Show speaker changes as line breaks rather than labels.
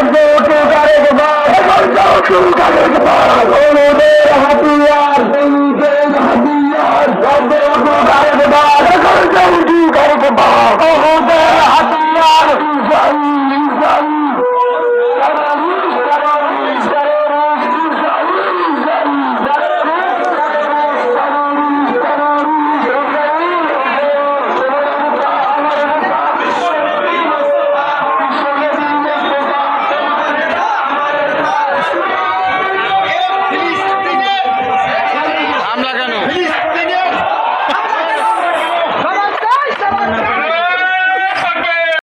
হাতিয়ার হামলা কেন